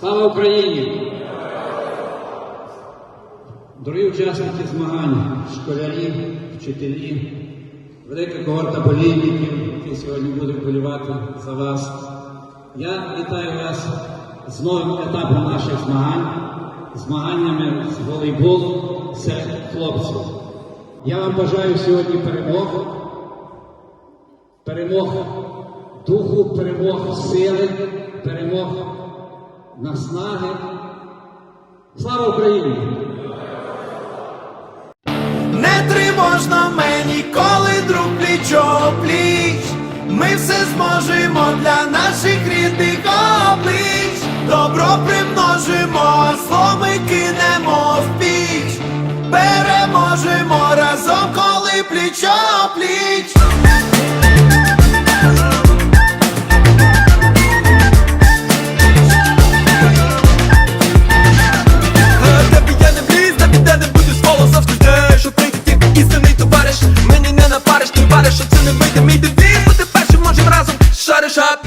Слава Україні! Дорогі учасники змагань, школярі, вчителі, велика когорта болівників, які сьогодні будуть болювати за вас. Я вітаю вас з новим етапом наших змагань, змаганнями з волейболу серед хлопців. Я вам бажаю сьогодні перемог, перемог духу, перемог сили, перемог наснаги. Слава Україні! Не тривожно мені, коли друг плічо пліч. Ми все зможемо для наших рідних облич. Добро примножимо, зло ми кинемо в піч. Переможемо разом, коли плічо Шариш, ти вариш, що це не вийде. Мій девіз Бо першим можем разом шариш ап